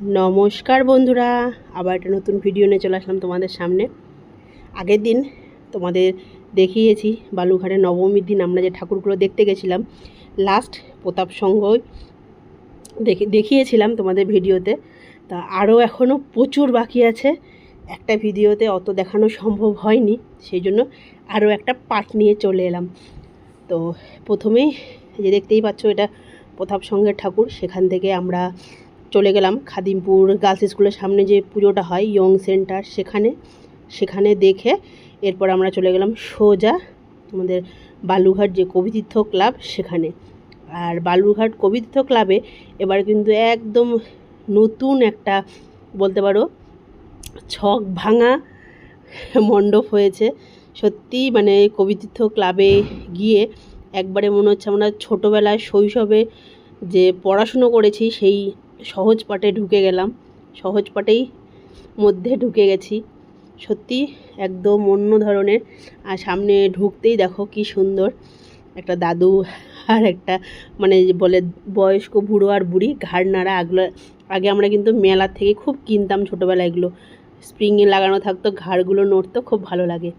নমস্কার বন্ধুরা, আবার একটা নতুন ভিডিও নিয়ে চলে আসলাম তোমাদের সামনে। আগের দিন তোমাদের দেখিয়েছি বালুঘাটে নবমীর দিন আমরা যে ঠাকুরগুলো দেখতে গেছিলাম লাস্ট প্রতাপ দেখে, দেখিয়েছিলাম তোমাদের ভিডিওতে তা। আরও এখনও প্রচুর বাকি আছে। একটা ভিডিওতে অত দেখানো সম্ভব হয়নি সেই জন্য আরও একটা পার্ট নিয়ে চলে এলাম। তো প্রথমেই যে দেখতেই পাচ্ছ, এটা প্রতাপ সংঘের ঠাকুর, সেখান থেকে আমরা চলে গেলাম খাদিমপুর গার্লস স্কুলের সামনে যে পুজোটা হয় ইয়ং সেন্টার সেখানে। সেখানে দেখে এরপর আমরা চলে গেলাম সোজা আমাদের বালুঘাট যে কবিতীর্থ ক্লাব সেখানে। আর বালুঘাট কবিতীর্থ ক্লাবে এবার কিন্তু একদম নতুন একটা বলতে পারো ছক ভাঙা মণ্ডপ হয়েছে। সত্যি মানে কবিতীর্থ ক্লাবে গিয়ে একবারে মনে হচ্ছে আমরা ছোটোবেলায় শৈশবে যে পড়াশুনো করেছি সেই সহজ পাঠে ঢুকে গেলাম। সহজ পাঠেই মধ্যে ঢুকে গেছি। সত্যি একদম অন্য ধরনের। আর সামনে ঢুকতেই দেখো কি সুন্দর। একটা দাদু আর একটা মানে বলে বয়স্ক বুড়ো আর বুড়ি ঘাড় নাড়া আগলো। আগে আমরা কিন্তু মেলা থেকে খুব কিনতাম ছোটোবেলায় এগুলো। স্প্রিংয়ে লাগানো থাকতো, ঘাড়গুলো নড়তো, খুব ভালো লাগে।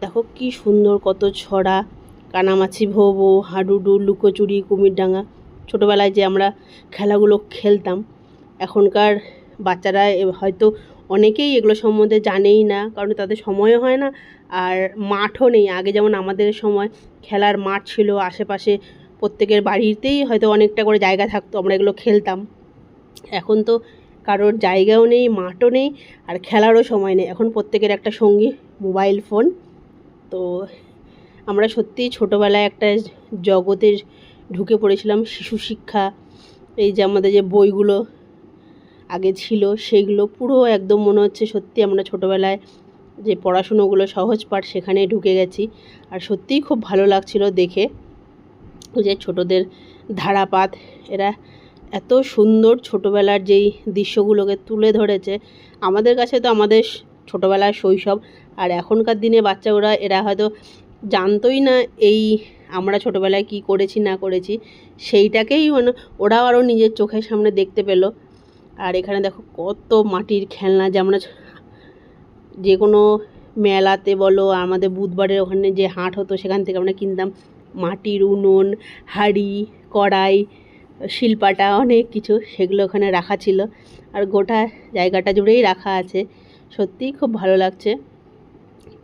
দেখো কি সুন্দর কত ছড়া, কানামাছি ভোবো, হাডুডু, লুকোচুরি, কুমিরডাঙ্গা। ছোটোবেলায় যে আমরা খেলাগুলো খেলতাম, এখনকার বাচ্চারা হয়তো অনেকেই এগুলো সম্বন্ধে জানেই না, কারণ তাদের সময়ও হয় না আর মাঠও নেই। আগে যেমন আমাদের সময় খেলার মাঠ ছিল, আশেপাশে প্রত্যেকের বাড়িতেই হয়তো অনেকটা করে জায়গা থাকতো, আমরা এগুলো খেলতাম। এখন তো কারোর জায়গাও নেই, মাঠও নেই আর খেলারও সময় নেই। এখন প্রত্যেকের একটা সঙ্গী মোবাইল ফোন। তো আমরা সত্যিই ছোটোবেলায় একটা জগতের ঢুকে পড়েছিলাম, শিশু শিক্ষা, এই যে আমাদের যে বইগুলো আগে ছিল সেগুলো পুরো একদম মনে হচ্ছে সত্যি আমরা ছোটোবেলায় যে পড়াশুনোগুলো সহজ পাঠ সেখানে ঢুকে গেছি। আর সত্যিই খুব ভালো লাগছিল দেখে যে ছোটোদের ধারাপাত, এরা এত সুন্দর ছোটোবেলার যেই দৃশ্যগুলোকে তুলে ধরেছে। আমাদের কাছে তো আমাদের ছোটোবেলার শৈশব, আর এখনকার দিনে বাচ্চা এরা হয়তো জানতোই না এই আমরা ছোটোবেলায় কি করেছি, না করেছি, সেইটাকেই মানে ওরাও আরও নিজের চোখের সামনে দেখতে পেল। আর এখানে দেখো কত মাটির খেলনা যে আমরা যে কোনো মেলাতে বলো, আমাদের বুধবারের ওখানে যে হাট হতো সেখান থেকে আমরা কিনতাম মাটির উনুন, হাঁড়ি, কড়াই, শিল্পাটা, অনেক কিছু সেগুলো ওখানে রাখা ছিল। আর গোটা জায়গাটা জুড়েই রাখা আছে। সত্যিই খুব ভালো লাগছে।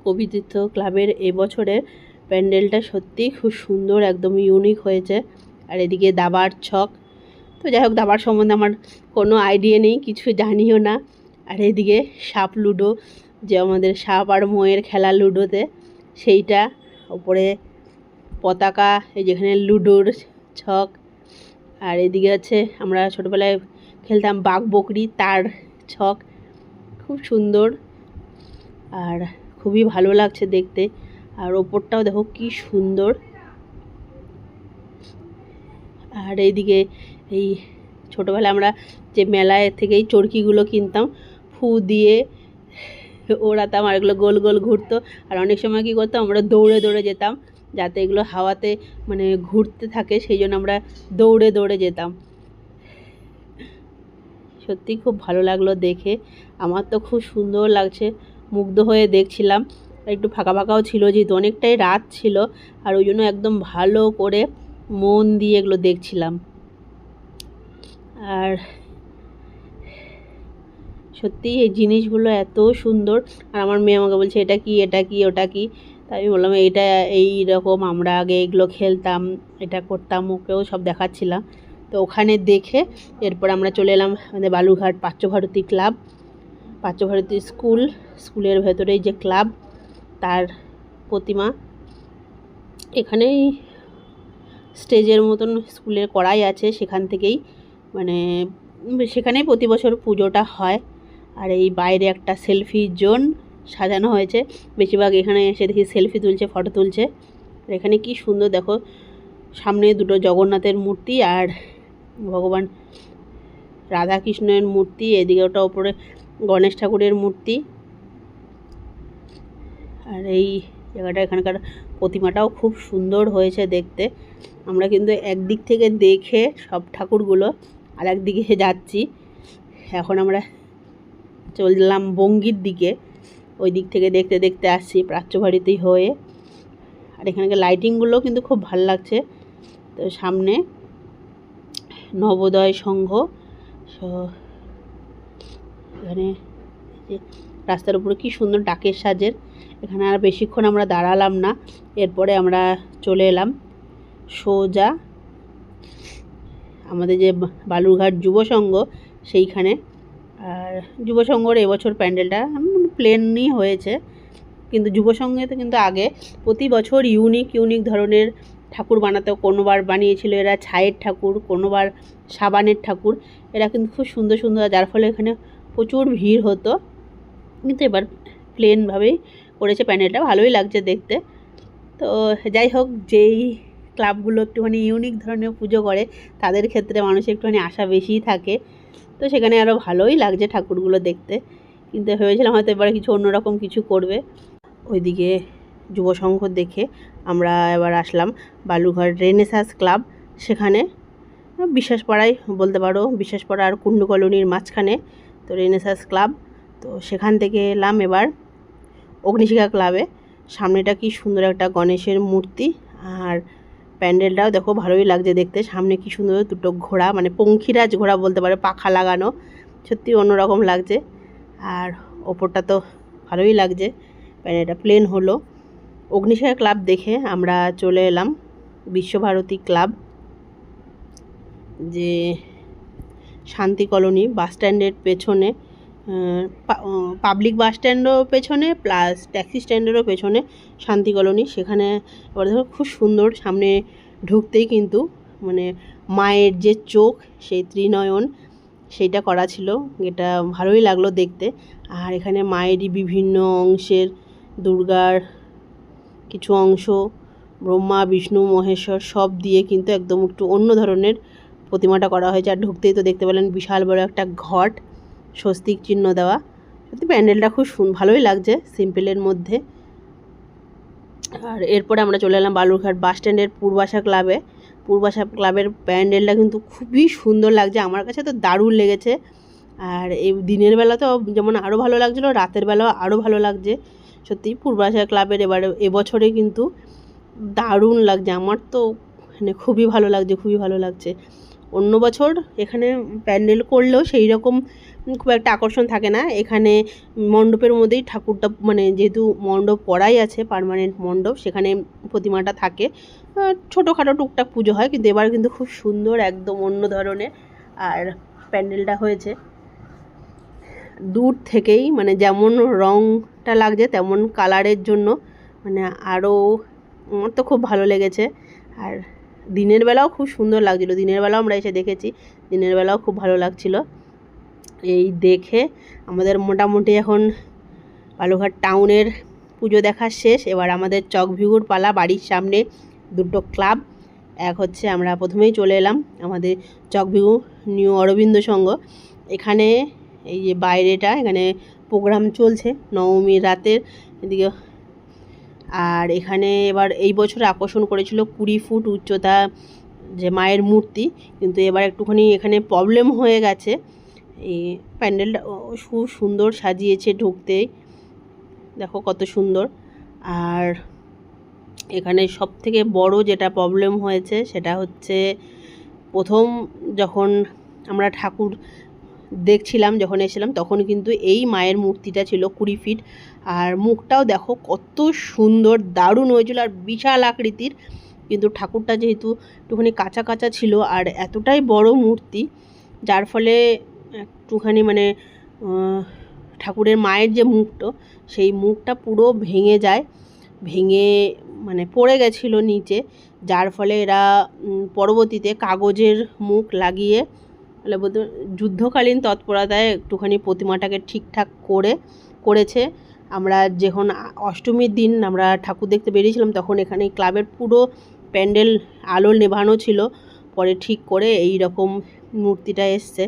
কবিতীর্থ ক্লাবের এবছরের প্যান্ডেলটা সত্যিই খুব সুন্দর, একদম ইউনিক হয়েছে। আর এদিকে দাবার ছক। তো যাই হোক, দাবার সম্বন্ধে আমার কোনো আইডিয়া নেই, কিছু জানিও না। আর এদিকে সাপ লুডো, যে আমাদের সাপ আর ময়ের খেলা লুডোতে, সেইটা। ওপরে পতাকা, এই যেখানে লুডোর ছক। আর এদিকে আছে আমরা ছোটোবেলায় খেলতাম বাঘ বকরি, তার ছক। খুব সুন্দর। আর খুবই ভালো লাগছে দেখতে। আর ওপরটাও দেখো কি সুন্দর। আর এইদিকে এই ছোটোবেলায় আমরা যে মেলায় থেকেই চরকিগুলো কিনতাম, ফু দিয়ে ওড়াতাম আর এগুলো গোল গোল ঘুরতো। আর অনেক সময় কী করতাম, আমরা দৌড়ে দৌড়ে যেতাম, যাতে এগুলো হাওয়াতে মানে ঘুরতে থাকে, সেই জন্য আমরা দৌড়ে দৌড়ে যেতাম। সত্যি খুব ভালো লাগল দেখে। আমার তো খুব সুন্দর লাগছে, মুগ্ধ হয়ে দেখছিলাম। একটু ফাঁকা ফাঁকাও ছিল, যেহেতু অনেকটাই রাত ছিল, আর ওই জন্য একদম ভালো করে মন দিয়ে এগুলো দেখছিলাম। আর সত্যি এই জিনিসগুলো এত সুন্দর, আর আমার মেয়ে আমাকে বলছে, এটা কি এটা কি, ওটা কি? তাই আমি বললাম, এইটা এই রকম, আমরা আগে এগুলো খেলতাম, এটা করতাম, ওকেও সব দেখাচ্ছিলাম। তো ওখানে দেখে এরপর আমরা চলে এলাম আমাদের বালুরঘাট পার্শ্বভারতী ক্লাব পার্শ্বভারতী স্কুল, স্কুলের ভেতরেই যে ক্লাব তার প্রতিমা। এখানেই স্টেজের মতন স্কুলের কড়াই আছে সেখান থেকেই। মানে সেখানেই প্রতি বছর পুজোটা হয়। আর এই বাইরে একটা সেলফি জোন সাজানো হয়েছে। বেশিরভাগ এখানে এসে দেখি সেলফি তুলছে, ফটো তুলছে। আর এখানে কি সুন্দর, দেখো, সামনে দুটো জগন্নাথের মূর্তি আর ভগবান রাধাকৃষ্ণের মূর্তি, এদিকে ওটা ওপরে গণেশ ঠাকুরের মূর্তি। আর এই জায়গাটা এখানকার প্রতিমাটাও খুব সুন্দর হয়েছে দেখতে। আমরা কিন্তু একদিক থেকে দেখে সব ঠাকুরগুলো আর একদিকে যাচ্ছি। এখন আমরা চললাম বঙ্গির দিকে। ওই দিক থেকে দেখতে দেখতে আসছি প্রাচ্যবাড়িতেই হয়ে। আর এখানকার লাইটিংগুলো কিন্তু খুব ভালো লাগছে। তো সামনে নবোদয় সংঘ। এখানে রাস্তার উপরে, কি সুন্দর ডাকের সাজের। এখানে আর বেশিক্ষণ আমরা দাঁড়ালাম না। এরপরে আমরা চলে এলাম সোজা আমাদের যে বালুরঘাট যুব সংঘ সেইখানে। আর যুব সংঘর এবছর প্যান্ডেলটা প্লেনই হয়েছে। কিন্তু যুব কিন্তু আগে প্রতি বছর ইউনিক ইউনিক ধরনের ঠাকুর বানাতো। কোনোবার বানিয়েছিল এরা ছায়ের ঠাকুর, কোনোবার সাবানের ঠাকুর। এরা কিন্তু খুব সুন্দর সুন্দর, যার ফলে এখানে প্রচুর ভিড় হতো। কিন্তু এবার প্লেনভাবেই করেছে প্যান্ডেলটা। ভালোই লাগছে দেখতে। তো যাই হোক, যেই ক্লাবগুলো একটুখানি ইউনিক ধরনের পুজো করে, তাদের ক্ষেত্রে মানুষের একটুখানি আশা বেশিই থাকে। তো সেখানে আরও ভালোই লাগছে ঠাকুরগুলো দেখতে। কিন্তু ভেবেছিলাম হয়তো এবার কিছু অন্যরকম কিছু করবে। ওইদিকে যুব সংঘ দেখে আমরা এবার আসলাম বালুঘাট রেনেসাস ক্লাব সেখানে বিশ্বাসপাড়ায় বলতে পারো, বিশ্বাসপাড়া আর কুন্ডু কলোনির মাঝখানে। তো রেনেসাস ক্লাব তো সেখান থেকে এলাম এবার অগ্নিশিখা ক্লাবে। সামনেটা কি সুন্দর একটা গণেশের মূর্তি আর প্যান্ডেলটাও দেখো ভালোই লাগছে দেখতে। সামনে কি সুন্দর দুটো ঘোড়া মানে পঙ্খিরাজ ঘোড়া বলতে পারে, পাখা লাগানো। সত্যি অন্যরকম লাগছে। আর ওপরটা তো ভালোই লাগছে। প্যান্ডেলটা প্লেন হলো। অগ্নিশিখা ক্লাব দেখে আমরা চলে এলাম বিশ্বভারতী ক্লাব, যে শান্তি কলোনি, বাস স্ট্যান্ডের পেছনে। পাবলিক বাস স্ট্যান্ডও পেছনে প্লাস ট্যাক্সি স্ট্যান্ডেরও পেছনে শান্তি কলোনি। সেখানে এবার দেখো খুব সুন্দর সামনে ঢুকতেই কিন্তু মানে মায়ের যে চোখ, সেই ত্রিনয়ন সেইটা করা ছিল। এটা ভালোই লাগল দেখতে। আর এখানে মায়েরই বিভিন্ন অংশের দুর্গার কিছু অংশ, ব্রহ্মা, বিষ্ণু, মহেশ্বর সব দিয়ে কিন্তু একদম একটু অন্য ধরনের প্রতিমাটা করা হয়েছে। আর ঢুকতেই তো দেখতে পেলেন বিশাল বড় একটা ঘট। স্বস্তিক চিহ্ন দেওয়া। সত্যি প্যান্ডেলটা খুব ভালোই লাগছে সিম্পলের মধ্যে। আর এরপরে আমরা চলে এলাম বালুরঘাট বাস স্ট্যান্ডের পূর্বাশা ক্লাবে। পূর্বাশা ক্লাবের প্যান্ডেলটা কিন্তু খুবই সুন্দর লাগছে। আমার কাছে তো দারুণ লেগেছে। আর এই দিনের বেলা তো যেমন আরও ভালো লাগছিল, রাতের বেলাও আরও ভালো লাগছে। সত্যি পূর্বাশা ক্লাবের এবারে, এবছরে কিন্তু দারুণ লাগছে। আমার তো মানে খুবই ভালো লাগছে, খুবই ভালো লাগছে। অন্য বছর এখানে প্যান্ডেল করলেও সেই রকম খুব একটা আকর্ষণ থাকে না। এখানে মণ্ডপের মধ্যেই ঠাকুরটা মানে যেহেতু মণ্ডপ করাই আছে পার্মানেন্ট মণ্ডপ, সেখানে প্রতিমাটা থাকে। ছোটোখাটো টুকটাক পুজো হয়, কিন্তু এবার কিন্তু খুব সুন্দর, একদম অন্য ধরনের আর প্যান্ডেলটা হয়েছে। দূর থেকেই মানে যেমন রঙটা লাগছে, তেমন কালারের জন্য মানে আরও আমার তো খুব ভালো লেগেছে। আর দিনের বেলাও খুব সুন্দর লাগছিল। দিনের বেলাও আমরা এসে দেখেছি। দিনের বেলাও খুব ভালো লাগছিল। এই দেখে আমাদের মোটামুটি এখন বালুঘাট টাউনের পুজো দেখা শেষ। এবার আমাদের চকভিগুর পালা, বাড়ির সামনে দুটো ক্লাব। এক হচ্ছে আমরা প্রথমেই চলে এলাম আমাদের চকভিগু নিউ অরবিন্দ সংঘ। এখানে এই যে বাইরেটা, এখানে প্রোগ্রাম চলছে নবমীর রাতের। এদিকে আর এখানে এবার এই বছর আকর্ষণ করেছিল কুড়ি ফুট উচ্চতা যে মায়ের মূর্তি, কিন্তু এবার একটুখানি এখানে প্রবলেম হয়ে গেছে। এই প্যান্ডেলটা খুব সুন্দর সাজিয়েছে ঢুকতেই দেখো কত সুন্দর। আর এখানে সব থেকে বড় যেটা প্রবলেম হয়েছে সেটা হচ্ছে প্রথম যখন আমরা ঠাকুর দেখছিলাম, যখন এসেছিলাম, তখন কিন্তু এই মায়ের মূর্তিটা ছিল কুড়ি ফিট। আর মুখটাও দেখো কত সুন্দর, দারুণ হয়েছিল আর বিশাল আকৃতির। কিন্তু ঠাকুরটা যেহেতু একটুখানি কাঁচা কাঁচা ছিল আর এতটাই বড় মূর্তি, যার ফলে একটুখানি মানে ঠাকুরের মায়ের যে মুখটো, সেই মুখটা পুরো ভেঙে যায়, ভেঙে মানে পড়ে গেছিল নিচে, যার ফলে এরা পরবর্তীতে কাগজের মুখ লাগিয়ে মানে বলতে যুদ্ধকালীন তৎপরতায় একটুখানি প্রতিমাটাকে ঠিকঠাক করে, করেছে। আমরা যখন অষ্টমীর দিন আমরা ঠাকুর দেখতে বেরিয়েছিলাম, তখন এখানে ক্লাবের পুরো প্যান্ডেল আলো নেভানো ছিল। পরে ঠিক করে এই রকম মূর্তিটা এসছে।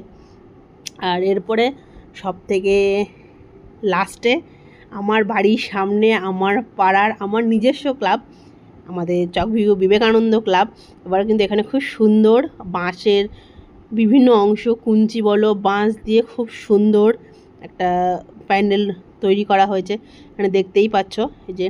আর এরপরে সব থেকে লাস্টে আমার বাড়ির সামনে, আমার পাড়ার, আমার নিজস্ব ক্লাব, আমাদের চকভিগু বিবেকানন্দ ক্লাব। এবার কিন্তু এখানে খুব সুন্দর বাঁশের বিভিন্ন অংশ, কুঞ্চি বলো, বাঁশ দিয়ে খুব সুন্দর একটা প্যান্ডেল তৈরি করা হয়েছে। এখানে দেখতেই পাচ্ছ, এই যে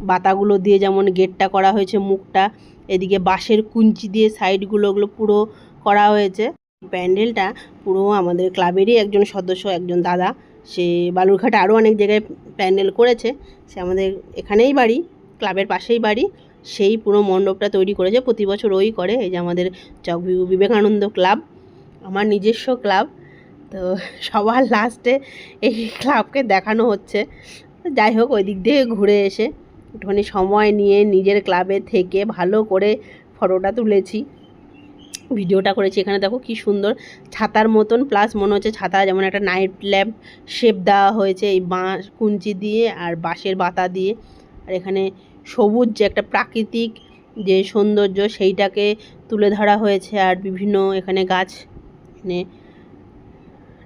বাতাগুলো দিয়ে যেমন গেটটা করা হয়েছে মুখটা, এদিকে বাঁশের কুঞ্চি দিয়ে সাইডগুলো ওগুলো পুরো করা হয়েছে। প্যান্ডেলটা পুরো আমাদের ক্লাবেরই একজন সদস্য, একজন দাদা। সে বালুরঘাটে আরও অনেক জায়গায় প্যান্ডেল করেছে। সে আমাদের এখানেই বাড়ি, ক্লাবের পাশেই বাড়ি। সেই পুরো মণ্ডপটা তৈরি করেছে, প্রতি বছর ওই করে। এই যে আমাদের চক বিবেকানন্দ ক্লাব। আমার নিজস্ব ক্লাব, তো সবার লাস্টে এই ক্লাবকে দেখানো হচ্ছে। যাই হোক, ওই দিক দিয়ে ঘুরে এসে একটুখানি সময় নিয়ে নিজের ক্লাবে থেকে ভালো করে ফটোটা তুলেছি। ভিডিওটা করেছি এখানে, দেখো কি সুন্দর ছাতার মতন প্লাস মনে হচ্ছে ছাতা যেমন একটা নাইট ল্যাম্প শেপ দেওয়া হয়েছে, এই বাঁশ, কুঞ্চি দিয়ে আর বাঁশের বাতা দিয়ে। আর এখানে সবুজ যে একটা প্রাকৃতিক যে সৌন্দর্য, সেইটাকে তুলে ধরা হয়েছে। আর বিভিন্ন এখানে গাছ এখানে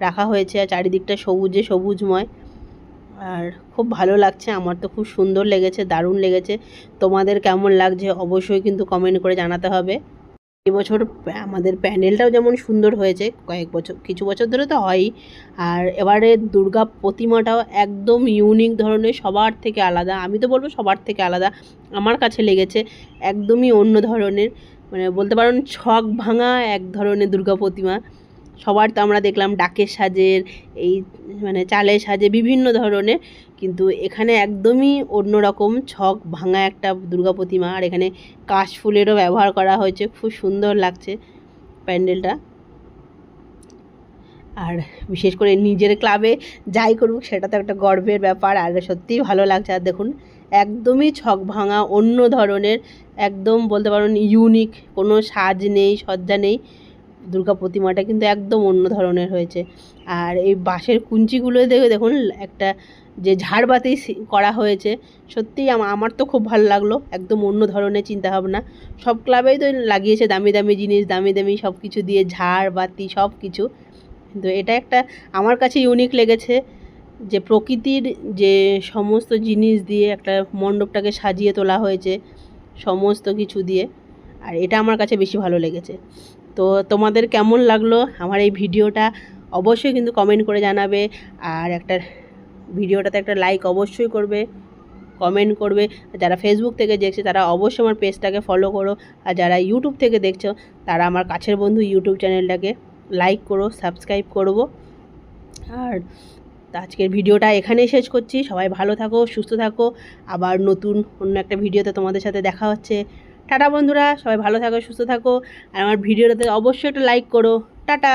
রাখা হয়েছে আর চারিদিকটা সবুজে সবুজময়। আর খুব ভালো লাগছে, আমার তো খুব সুন্দর লেগেছে, দারুণ লেগেছে। তোমাদের কেমন লাগছে অবশ্যই কিন্তু কমেন্ট করে জানাতে হবে। এবছর আমাদের প্যান্ডেলটাও যেমন সুন্দর হয়েছে, কয়েক বছর, কিছু বছর ধরে তো হয়ই। আর এবারে দুর্গা প্রতিমাটাও একদম ইউনিক ধরনের, সবার থেকে আলাদা। আমি তো বলব সবার থেকে আলাদা, আমার কাছে লেগেছে একদমই অন্য ধরনের। মানে বলতে পারেন ছক ভাঙা এক ধরনের দুর্গা প্রতিমা। সবার তো আমরা দেখলাম ডাকের সাজের, এই মানে চালের সাজে বিভিন্ন ধরনের। কিন্তু এখানে একদমই অন্যরকম ছক ভাঙা একটা দুর্গা প্রতিমা, আর এখানে কাশ ফুলেরও ব্যবহার করা হয়েছে। খুব সুন্দর লাগছে প্যান্ডেলটা। আর বিশেষ করে নিজের ক্লাবে যাই করুক, সেটা তো একটা গর্বের ব্যাপার, আর সত্যিই ভালো লাগছে। আর দেখুন, একদমই ছক ভাঙা, অন্য ধরনের, একদম বলতে পারেন ইউনিক কোনো সাজ নেই, সজ্জা নেই। দুর্গা প্রতিমাটা কিন্তু একদম অন্য ধরনের হয়েছে। আর এই বাঁশের কুঞ্চিগুলো দেখে দেখুন, একটা যে ঝাড়বাতি করা হয়েছে, সত্যিই আমার তো খুব ভালো লাগল, একদম অন্য ধরনের চিন্তাভাবনা। সব ক্লাবেই তো লাগিয়েছে দামি দামি জিনিস, দামি দামি সব কিছু দিয়ে ঝাড়, বাতি, সব কিছু। কিন্তু এটা একটা আমার কাছে ইউনিক লেগেছে যে প্রকৃতির যে সমস্ত জিনিস দিয়ে একটা মণ্ডপটাকে সাজিয়ে তোলা হয়েছে, সমস্ত কিছু দিয়ে। আর এটা আমার কাছে বেশি ভালো লেগেছে। তো তোমাদের কেমন লাগল আমার এই ভিডিওটা? অবশ্যই কিন্তু কমেন্ট করে জানাবে। আর একটা ভিডিওটাতে একটা লাইক অবশ্যই করবে। কমেন্ট করবে। যারা ফেসবুক থেকে দেখছে, তারা অবশ্যই আমার পেজটাকে ফলো করো। আর যারা ইউটিউব থেকে দেখছ, তারা আমার কাছের বন্ধু ইউটিউব চ্যানেলটাকে লাইক করো সাবস্ক্রাইব করব। আর আজকের ভিডিওটা এখানেই শেষ করছি। সবাই ভালো থাকো, সুস্থ থাকো। আবার নতুন অন্য একটা ভিডিওতে তোমাদের সাথে দেখা হচ্ছে। টাটা বন্ধুরা, সবাই ভালো থাকো, সুস্থ থাকো, আর আমার ভিডিওটাতে অবশ্যই একটা লাইক করো। টাটা!